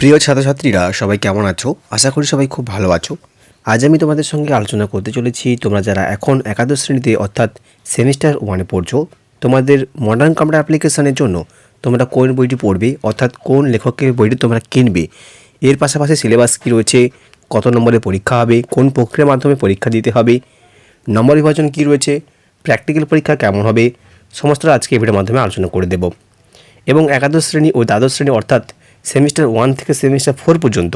প্রিয় ছাত্রছাত্রীরা, সবাই কেমন আছো? আশা করি সবাই খুব ভালো আছো। আজ আমি তোমাদের সঙ্গে আলোচনা করতে চলেছি, তোমরা যারা এখন একাদশ শ্রেণীতে, অর্থাৎ সেমিস্টার ওয়ানে পড়ছো, তোমাদের মডার্ন কামরা অ্যাপ্লিকেশনের জন্য তোমরা কোন বইটি পড়বে, অর্থাৎ কোন লেখকের বইটি তোমরা কিনবে, এর পাশাপাশি সিলেবাস কী রয়েছে, কত নম্বরে পরীক্ষা হবে, কোন প্রক্রিয়ার মাধ্যমে পরীক্ষা দিতে হবে, নম্বর বিভাজন কী রয়েছে প্র্যাকটিক্যাল পরীক্ষা কেমন হবে, সমস্তটা আজকে ভিডিওর মাধ্যমে আলোচনা করে দেবো। এবং একাদশ শ্রেণি ও দ্বাদশ শ্রেণি, অর্থাৎ সেমিস্টার ওয়ান থেকে সেমিস্টার ফোর পর্যন্ত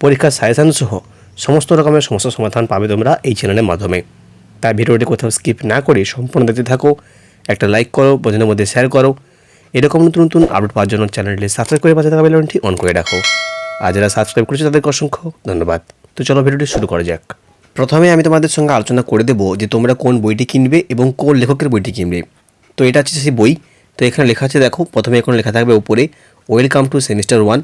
পরীক্ষার সাজেশান সহ সমস্ত রকমের সমস্যার সমাধান পাবে তোমরা এই চ্যানেলের মাধ্যমে। তাই ভিডিওটি কোথাও স্কিপ না করে সম্পূর্ণ দেখতে থাকো, একটা লাইক করো বোঝানোর মধ্যে শেয়ার করো। এরকম নতুন নতুন আপডেট পাওয়ার জন্য চ্যানেলটি সাবস্ক্রাইব করে পাশে থাকা বেলনটি অন করে রাখো। আর যারা সাবস্ক্রাইব করেছে তাদেরকে অসংখ্য ধন্যবাদ। তো চলো ভিডিওটি শুরু করা যাক। প্রথমে আমি তোমাদের সঙ্গে আলোচনা করে দেবো যে তোমরা কোন বইটি কিনবে এবং কোন লেখকের বইটি কিনবে। তো এটা হচ্ছে সেই বই। তো এখানে লেখা আছে, দেখো, প্রথমে এখন লেখা থাকবে উপরে welcome to semester one.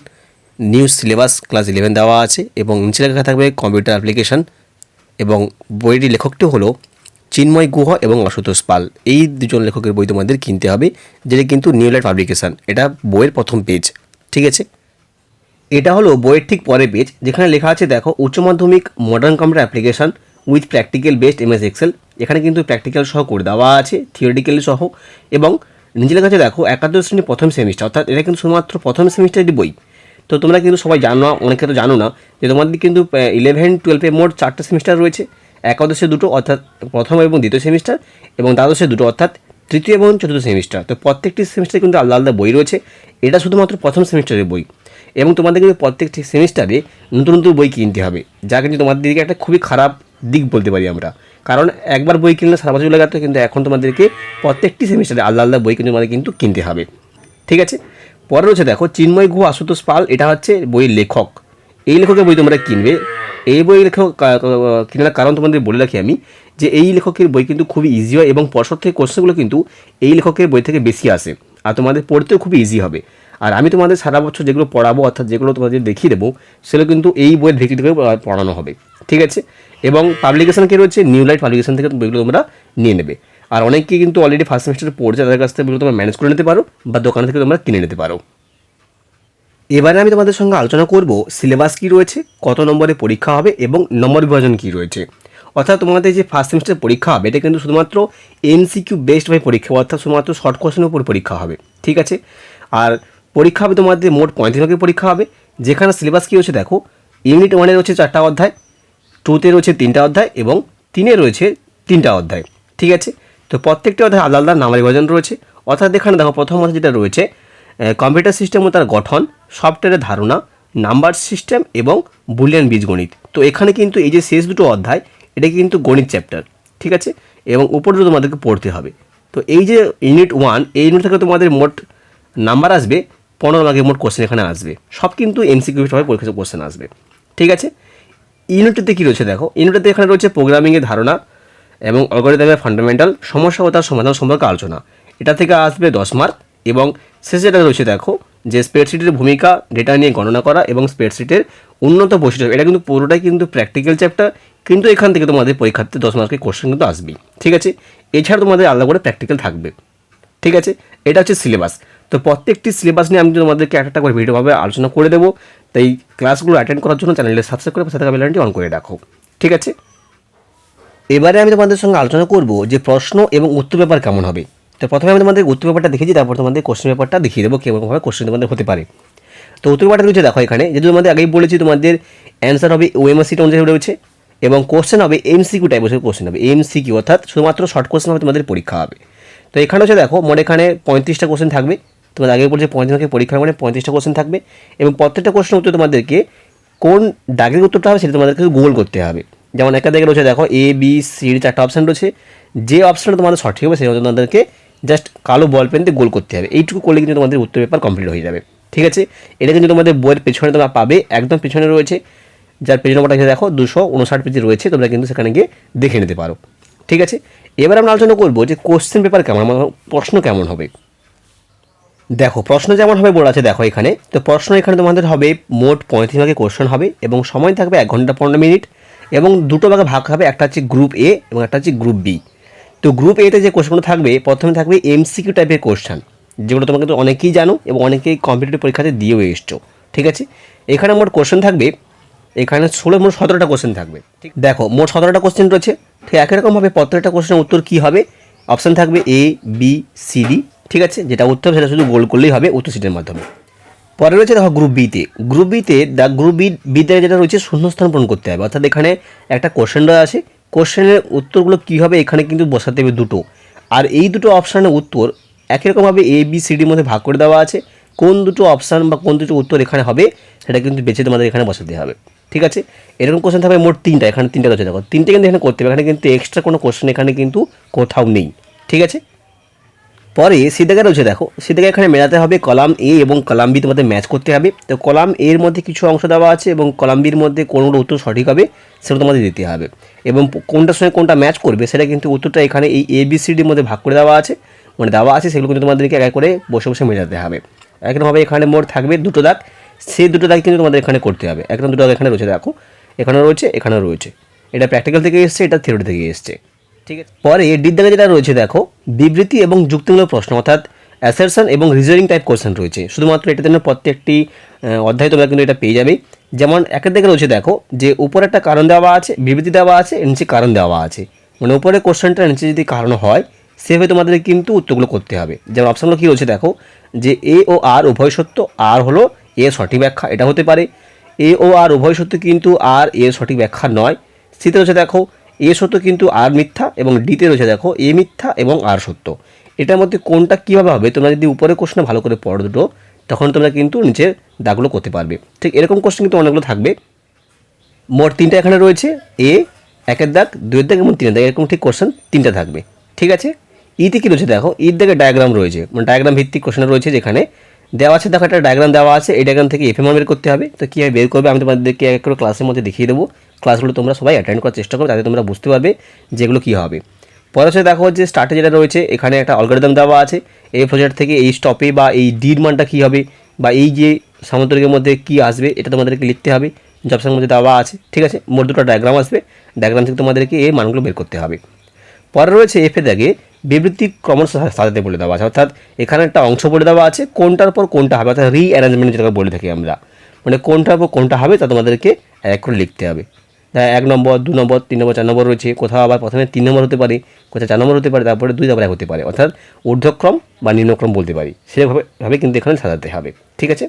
New syllabus class eleven দেওয়া আছে এবং নিচে লেখা থাকবে কম্পিউটার অ্যাপ্লিকেশন এবং বইটির লেখকটি হলো চিন্ময় গুহ এবং আশুতোষ পাল। এই দুজন লেখকের বই তোমাদের কিনতে হবে, যেটা কিন্তু নিউ লাইট পাবলিকেশন এটা বইয়ের প্রথম পেজ ঠিক আছে? এটা হলো বইয়ের ঠিক পরের পেজ যেখানে লেখা আছে, দেখো, উচ্চ মাধ্যমিক modern computer application with practical based MS Excel এখানে কিন্তু প্র্যাকটিক্যাল সহ করে দেওয়া আছে থিওরিটিক্যাল সহ এবং নিজে কাছে দেখো একাদশ শ্রেণি প্রথম সেমিস্টার অর্থাৎ এটা কিন্তু শুধুমাত্র প্রথম সেমিস্টারেরই বই। তো তোমরা কিন্তু সবাই জানো, অনেকে তো জানো না, যে তোমাদের কিন্তু ইলেভেন টুয়েলভে মোট চারটে সেমিস্টার রয়েছে। একাদশে দুটো, অর্থাৎ প্রথম এবং দ্বিতীয় সেমিস্টার এবং দ্বাদশে দুটো, অর্থাৎ তৃতীয় এবং চতুর্থ সেমিস্টার তো প্রত্যেকটি সেমিস্টারে কিন্তু আলাদা আলাদা বই রয়েছে। এটা শুধুমাত্র প্রথম সেমিস্টারের বই। এবং তোমাদের কিন্তু প্রত্যেকটি সেমিস্টারে নতুন নতুন বই কিনতে হবে। যা কিন্তু তোমাদের দিকে একটা খুবই খারাপ দিক বলতে পারি আমরা। কারণ একবার বই কিনলে সারা বছর লাগাতো কিন্তু এখন তোমাদেরকে প্রত্যেকটি সেমিস্টারে আলাদা আলাদা বই কিন্তু তোমাদের কিন্তু কিনতে হবে। ঠিক আছে? পরে রয়েছে দেখো চিন্ময় গুহ আশুতোষ পাল এটা হচ্ছে বইয়ের লেখক। এই লেখকের বই তোমরা কিনবে। এই বই লেখক কেনার কারণ তোমাদের বলে রাখি আমি যে এই লেখকের বই কিন্তু খুবই ইজি হয় এবং পর্ষদ থেকে কোশ্চেনগুলো কিন্তু এই লেখকের বই থেকে বেশি আসে। আর তোমাদের পড়তেও খুবই ইজি হবে। আর আমি তোমাদের সারা বছর যেগুলো পড়াবো অর্থাৎ যেগুলো তোমাদের দেখিয়ে দেবো সেগুলো কিন্তু এই বইয়ের ভিত্তি থেকে আহ, পড়ানো হবে। ঠিক আছে? এবং পাবলিকেশন কি রয়েছে? নিউ লাইট পাবলিকেশন থেকে বইগুলো তোমরা নিয়ে নেবে। আর অনেকে কিন্তু অলরেডি ফার্স্ট সেমিস্টারে পড়ছে, তাদের কাছ থেকে বইগুলো তোমরা ম্যানেজ করে নিতে পারো বা দোকান থেকে তোমরা কিনে নিতে পারো। এবারে আমি তোমাদের সঙ্গে আলোচনা করব সিলেবাস কী রয়েছে, কত নম্বরে পরীক্ষা হবে এবং নম্বর বিভাজন কী রয়েছে। অর্থাৎ তোমাদের যে ফার্স্ট সেমিস্টার পরীক্ষা হবে, এটা কিন্তু শুধুমাত্র এমসিকিউ বেসড ভাবে পরীক্ষা, অর্থাৎ শুধুমাত্র শর্ট কোশ্চেনের উপর পরীক্ষা হবে, ঠিক আছে? আর পরীক্ষা হবে তোমাদের মোট পঁয়ত্রিশ ভাগে পরীক্ষা হবে, যেখানে সিলেবাস কী হচ্ছে দেখো ইউনিট ওয়ানের রয়েছে চারটা অধ্যায় টুতে রয়েছে তিনটা অধ্যায় এবং তিনে রয়েছে তিনটা অধ্যায়। ঠিক আছে? তো প্রত্যেকটি অধ্যায় আলাদা আলাদা নামের বিভাজন রয়েছে। অর্থাৎ এখানে দেখো প্রথম অধ্যায় যেটা রয়েছে কম্পিউটার সিস্টেম ও তার গঠন সফটওয়্যারের ধারণা নাম্বার সিস্টেম এবং বুলিয়ান বীজগণিত। তো এখানে কিন্তু এই যে শেষ দুটো অধ্যায়, এটা কিন্তু গণিত চ্যাপ্টার ঠিক আছে? এবং উপরে তোমাদেরকে পড়তে হবে। তো এই যে ইউনিট ওয়ান এই ইউনিট থেকে তোমাদের মোট নাম্বার আসবে, পনেরো মার্কের মোট কোশ্চেন এখানে আসবে। সব কিন্তু এমসিকিউ পরীক্ষা কোশ্চেন আসবে। ঠিক আছে? ইউনিটটিতে কী রয়েছে দেখো? ইউনিটটিতে এখানে রয়েছে প্রোগ্রামিংয়ের ধারণা এবং অ্যালগরিদমের ফান্ডামেন্টাল সমস্যা ও তার সমাধান সম্পর্কে আলোচনা। এটা থেকে আসবে দশ মার্ক এবং শেষে এটা রয়েছে দেখো, যে স্প্রেডশিটের ভূমিকা ডেটা নিয়ে গণনা করা এবং স্প্রেডশিটের উন্নত বৈশিষ্ট্য। এটা কিন্তু পুরোটাই কিন্তু প্র্যাকটিক্যাল চ্যাপ্টার কিন্তু এখান থেকে তোমাদের পরীক্ষার্থী দশ মার্কের কোশ্চেন কিন্তু আসবেই। ঠিক আছে? এছাড়া তোমাদের আলাদা করে প্র্যাকটিক্যাল থাকবে। ঠিক আছে? এটা হচ্ছে সিলেবাস তো প্রত্যেকটি সিলেবাস নিয়ে আমি তোমাদেরকে একটা একটা করে ভিডিওভাবে আলোচনা করে দেবো তাই ক্লাসগুলো অ্যাটেন্ড করার জন্য চ্যানেলে সাবস্ক্রাইব করে সাথে বেলানটি অন করে রাখো। ঠিক আছে? এবারে আমি তোমাদের সঙ্গে আলোচনা করব যে প্রশ্ন এবং উত্তর পেপার কেমন হবে। তো প্রথমে আমি তোমাদের উত্তর পেপারটা দেখিয়েছি তারপর তোমাদের কোশ্চেন পেপারটা দেখিয়ে দেবো কেমনভাবে কোশ্চেন তোমাদের হতে পারে। তো উত্তর পেপারটা রয়েছে দেখো এখানে, যেহেতু তোমাদের আগেই বলেছি তোমাদের অ্যান্সার হবে ওএমএসিটা অনুযায়ী রয়েছে, এবং কোশ্চেন হবে এমসিকিউ টাইপের কোশ্চেন হবে এমসিকিউ অর্থাৎ শুধুমাত্র শর্ট কোশ্চেন হবে তোমাদের পরীক্ষা হবে। তো এখানে হচ্ছে দেখো, মোট এখানে পঁয়ত্রিশটা কোশ্চেন থাকবে। তোমাদের আগে বলছে পঁয়ত্রিশ মার্কের পরীক্ষার মানে পঁয়ত্রিশটা কোশ্চেন থাকবে এবং প্রত্যেকটা কোশ্চেন উত্তর তোমাদেরকে কোন দাগের উত্তরটা হবে সেটা তোমাদেরকে গোল করতে হবে। যেমন একটা দেখে রয়েছে, দেখো এ বি সি চারটা অপশান রয়েছে। যে অপশানটা তোমাদের সঠিক হবে অনুযায়ী তোমাদেরকে জাস্ট কালো বল পেন গোল করতে হবে। এইটুকু করলে কিন্তু তোমাদের উত্তর পেপার কমপ্লিট হয়ে যাবে। ঠিক আছে? এটা কিন্তু তোমাদের বইয়ের পেছনে তোমরা পাবে, একদম পেছনে রয়েছে। যার পেজ নম্বরটা দেখো, দুশো উনষাট পেজে রয়েছে, তোমরা কিন্তু সেখানে গিয়ে দেখে নিতে পারো। ঠিক আছে? এবার আমরা আলোচনা করব যে কোশ্চেন পেপার কেমন মানে প্রশ্ন কেমন হবে। দেখো, প্রশ্ন যেমন হবে বলা আছে, দেখো এখানে। তো প্রশ্ন এখানে তোমাদের হবে, মোট পঁয়ত্রিশ ভাগে কোশ্চেন হবে এবং সময় থাকবে এক ঘণ্টা পনেরো মিনিট এবং দুটো ভাগে ভাগ হবে, একটা হচ্ছে গ্রুপ এ এবং একটা হচ্ছে গ্রুপ বি তো গ্রুপ এতে যে কোশ্চেনগুলো থাকবে, প্রথমে থাকবে এমসিকিউ টাইপের কোশ্চেন যেগুলো তোমাকে তো অনেকেই জানো এবং অনেকেই কম্পিটিটিভ পরীক্ষাতে দিয়েও এসছো, ঠিক আছে? এখানে মোট কোশ্চেন থাকবে, এখানে ষোলো মোট সতেরোটা কোশ্চেন থাকবে, ঠিক? দেখো, মোট সতেরোটা কোশ্চেন রয়েছে ঠিক একই রকমভাবে প্রত্যেকটা কোশ্চেনের উত্তর কী হবে? অপশান থাকবে এ বি সি ডি ঠিক আছে? যেটা উত্তর, সেটা শুধু গোল করলেই হবে, উত্তর সিটের মাধ্যমে। পরে রয়েছে দেখো গ্রুপ বিতে গ্রুপ বিতে দ্য গ্রুপ বি বিতে যেটা রয়েছে, শূন্যস্থান পূরণ করতে হবে। অর্থাৎ এখানে একটা কোশ্চেন দেওয়া আছে। কোশ্চেনের উত্তরগুলো কী হবে? এখানে কিন্তু বসাতে হবে দুটো। আর এই দুটো অপশানের উত্তর একই রকমভাবে এ বি সি ডির মধ্যে ভাগ করে দেওয়া আছে। কোন দুটো অপশান বা কোন দুটো উত্তর এখানে হবে, সেটা কিন্তু বেছে তোমাদের এখানে বসাতে হবে। ঠিক আছে? এরকম কোশ্চেন থাকবে মোট তিনটা। এখানে তিনটা রয়েছে দেখো। তিনটে কিন্তু এখানে করতে হবে। এখানে কিন্তু এক্সট্রা কোনো কোশ্চেন এখানে কিন্তু কোথাও নেই। ঠিক আছে? পরে সিদ্ধাকে রয়েছে, দেখো সিদ্ধাকে এখানে মেলাতে হবে কলাম এ এবং কলাম বি তোমাদের ম্যাচ করতে হবে। তো কলাম এর মধ্যে কিছু অংশ দেওয়া আছে এবং কলাম বির মধ্যে কোনটা উত্তর সঠিক হবে সেটা তোমাদের দিতে হবে। এবং কোনটার সঙ্গে কোনটা ম্যাচ করবে সেটা কিন্তু উত্তরটা এখানে এই এ বি সি ডির মধ্যে ভাগ করে দেওয়া আছে। মানে দেওয়া আছে, সেগুলো কিন্তু তোমাদেরকে এক করে বসে বসে মেলাতে হবে। একরকমভাবে এখানে মোট থাকবে দুটো দাগ। সেই দুটো দাগ কিন্তু তোমাদের এখানে করতে হবে। একদম দুটো দাগ এখানে রয়েছে, দেখো। এখানেও রয়েছে এখানেও রয়েছে। এটা প্র্যাকটিক্যাল থেকে এসছে, এটা থিওরি থেকে এসছে। ঠিক আছে। পরে ডির দাগে যেটা রয়েছে, দেখো, বিবৃতি এবং যুক্তিমূলক প্রশ্ন, অর্থাৎ অ্যাসারশন এবং রিজনিং টাইপ কোশ্চেন রয়েছে। শুধুমাত্র এটার জন্য প্রত্যেকটি অধ্যায় তোমরা কিন্তু এটা পেয়ে যাবে। যেমন একের দিকে রয়েছে, দেখো, যে উপরে একটা কারণ দেওয়া আছে, বিবৃতি দেওয়া আছে নিচে কারণ দেওয়া আছে। মানে উপরে কোশ্চেনটা নিচে যদি কারণ হয়, সেভাবে তোমাদের কিন্তু উত্তরগুলো করতে হবে। যেমন অপশানগুলো কী রয়েছে, দেখো, যে এ ও আর উভয় সত্য আর হলো এ সঠিক ব্যাখ্যা, এটা হতে পারে। এ ও আর উভয় সত্য কিন্তু আর এ সঠিক ব্যাখ্যা নয়। সিতে রয়েছে, দেখো এ সত্য কিন্তু আর মিথ্যা এবং ডিতে রয়েছে দেখো, এ মিথ্যা এবং আর সত্য। এটার মধ্যে কোনটা কীভাবে হবে? তোমরা যদি উপরে কোশ্চেন ভালো করে পড়ো দুটো, তখন তোমরা কিন্তু নিচের দাগগুলো করতে পারবে। ঠিক এরকম কোশ্চেন কিন্তু অনেকগুলো থাকবে। মোট তিনটা এখানে রয়েছে, এ, একের দাগ, দুয়ের দাগ এবং তিনের দাগ, এরকম ঠিক কোশ্চেন তিনটা থাকবে। ঠিক আছে? ইতে কী রয়েছে দেখো ঈদ দাগে ডায়াগ্রাম রয়েছে। মানে ডায়াগ্রাম ভিত্তিক কোশ্চেন রয়েছে যেখানে দেওয়া আছে, দেখো একটা ডায়াগ্রাম দেওয়া আছে এই ডায়াগ্রাম থেকে এফএম বের করতে হবে। তো কীভাবে বের করবে? আমি তোমাদেরকে এক করে ক্লাসের মধ্যে দেখিয়ে দেবো। ক্লাসগুলো তোমরা সবাই অ্যাটেন্ড করার চেষ্টা করো যাতে তোমরা বুঝতে পারবে যেগুলো কী হবে। পরে হচ্ছে দেখো যে স্টার্টে যেটা রয়েছে, এখানে একটা অলগারিদম দেওয়া আছে। এই প্রজেক্ট থেকে এই স্টপে বা এই ডির মানটা কী হবে বা এই যে সামুদ্রিকের মধ্যে কী আসবে, এটা তোমাদেরকে লিখতে হবে। জবসের মধ্যে দেওয়া আছে, ঠিক আছে? মোট দুটো ডায়াগ্রাম আসবে। ডায়াগ্রাম থেকে তোমাদেরকে এই মানগুলো বের করতে হবে। পরে রয়েছে এফে দাগে বিবৃতি ক্রমশ সাজাতে বলে দেওয়া আছে। অর্থাৎ এখানে একটা অংশ বলে দেওয়া আছে, কোনটার পর কোনটা হবে, অর্থাৎ রি অ্যারেঞ্জমেন্ট যেটাকে বলে থাকি আমরা। মানে কোনটার পর কোনটা হবে, তা তোমাদেরকে এক করে লিখতে হবে। দেখা এক নম্বর, দু নম্বর, তিন নম্বর, চার নম্বর রয়েছে। কোথাও আবার প্রথমে তিন নম্বর হতে পারে, কোথাও চার নম্বর হতে পারে, তারপরে দুই তারপরে এক হতে পারে। অর্থাৎ ঊর্ধ্বক্রম বা নিম্নক্রম বলতে পারি। সেভাবে, ভাবে কিন্তু এখানে সাজাতে হবে। ঠিক আছে?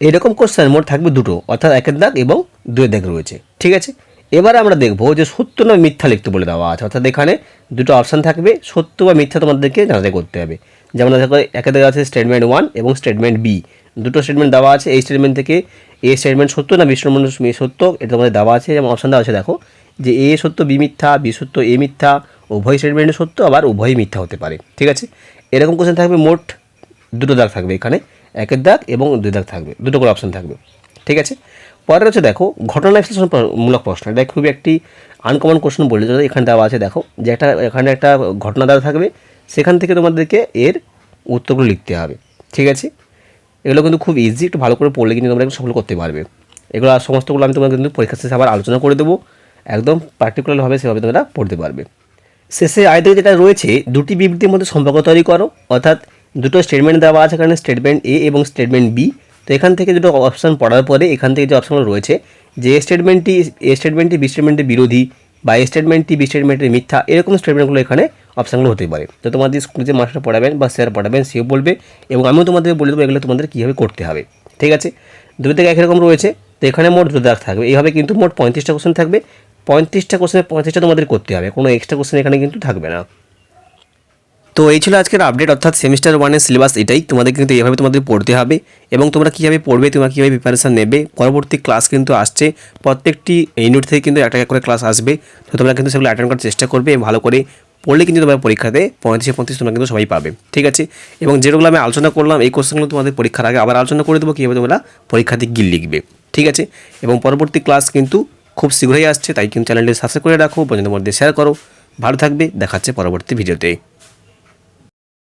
এরকম কোশ্চেন মোট থাকবে দুটো। অর্থাৎ একের দাগ এবং দুয়ের দাগ রয়েছে। ঠিক আছে? এবারে আমরা দেখব যে সত্য না মিথ্যা লিখতে বলে দেওয়া আছে। অর্থাৎ এখানে দুটো অপশান থাকবে। সত্য বা মিথ্যা তোমাদেরকে জানাতে করতে হবে। যেমন দেখো একের দাগে আছে স্টেটমেন্ট ওয়ান এবং স্টেটমেন্ট বি দুটো স্টেটমেন্ট দেওয়া আছে, এই স্টেটমেন্ট থেকে এ স্টেটমেন্ট সত্য না বি স্টেটমেন্ট সত্য, এটা তোমাদের দেওয়া আছে, যেমন অপশান দেওয়া আছে, দেখো, যে এ সত্য বি মিথ্যা বি সত্য এ মিথ্যা, উভয় স্টেটমেন্ট সত্য, আবার উভয়ই মিথ্যা হতে পারে, ঠিক আছে? এরকম কোশ্চেন থাকবে, মোট দুটো দাগ থাকবে এখানে, একের দাগ এবং দুই দাগ থাকবে, দুটো করে অপশন থাকবে, ঠিক আছে? পরে হচ্ছে, দেখো, ঘটনা বিশ্লেষণ মূলক প্রশ্ন, এটা খুবই একটি আনকমন কোশ্চেন বলে যদি এখানে দেওয়া আছে, দেখো, যে একটা, এখানে একটা ঘটনা দেওয়া থাকবে, সেখান থেকে তোমাদেরকে এর উত্তরগুলো লিখতে হবে, ঠিক আছে? এগুলো কিন্তু খুব ইজি একটু ভালো করে পড়লে কিন্তু তোমরা সফল করতে পারবে। এগুলো সমস্তগুলো আমি তোমাকে কিন্তু পরীক্ষা শেষে আবার আলোচনা করে দেবো। একদম পার্টিকুলারভাবে সেভাবে তোমরা পড়তে পারবে। শেষে আয়তে যেটা রয়েছে, দুটি বিবৃতির মধ্যে সম্পর্ক তৈরি করো। অর্থাৎ দুটো স্টেটমেন্ট দেওয়া আছে, এখানে স্টেটমেন্ট এ এবং স্টেটমেন্ট বি তো এখান থেকে দুটো অপশান পড়ার পরে এখান থেকে যে অপশানগুলো রয়েছে, যে স্টেটমেন্টটি এ স্টেটমেন্টটি বি স্টেটমেন্টের বিরোধী বা এ স্টেটমেন্টটি বি স্টেটমেন্টের মিথ্যা, এরকম স্টেটমেন্টগুলো এখানে অপশানগুলো হতে পারে। তো তোমাদের স্কুলে যে মাস্টার পড়াবেন বা স্যার পড়াবেন, সেও বলবে এবং আমিও তোমাদের বলে দেবো এগুলো তোমাদের কীভাবে করতে হবে। ঠিক আছে? দুটো থেকে একরকম রয়েছে। তো এখানে মোট দুটো দাগ থাকবে। এইভাবে কিন্তু মোট পঁয়ত্রিশটা কোশ্চেন থাকবে। পঁয়ত্রিশটা কোশ্চেনে পঁয়ত্রিশটা তোমাদের করতে হবে। কোনো এক্সট্রা কোশ্চেন এখানে কিন্তু থাকবে না। তো এই ছিল আজকের আপডেট অর্থাৎ সেমিস্টার ওয়ানের সিলেবাস এটাই। তোমাদের কিন্তু এইভাবে তোমাদের পড়তে হবে এবং তোমরা কীভাবে পড়বে, তোমরা কীভাবে প্রিপারেশান নেবে, পরবর্তী ক্লাস কিন্তু আসছে। প্রত্যেকটি ইউনিট থেকে কিন্তু একটা করে ক্লাস আসবে। তো তোমরা কিন্তু সেগুলো অ্যাটেন্ড করার চেষ্টা করবে ভালো করে পড়লে কিন্তু তোমার পরীক্ষাতে পঁয়ত্রিশে পঁয়ত্রিশ তোমরা কিন্তু সবাই পাবে, ঠিক আছে? এবং যেগুলো আমি আলোচনা করলাম, এই কোশ্চেনগুলো তোমাদের পরীক্ষার আগে আবার আলোচনা করে দেবো, কীভাবে তোমরা পরীক্ষাতে গিয়ে লিখবে, ঠিক আছে? এবং পরবর্তী ক্লাস কিন্তু খুব শীঘ্রই আসছে, তাই কিন্তু চ্যানেলটি সাবস্ক্রাইব করে রাখো বন্ধুদের মধ্যে শেয়ার করো। ভালো থাকবে দেখাচ্ছে পরবর্তী ভিডিওতে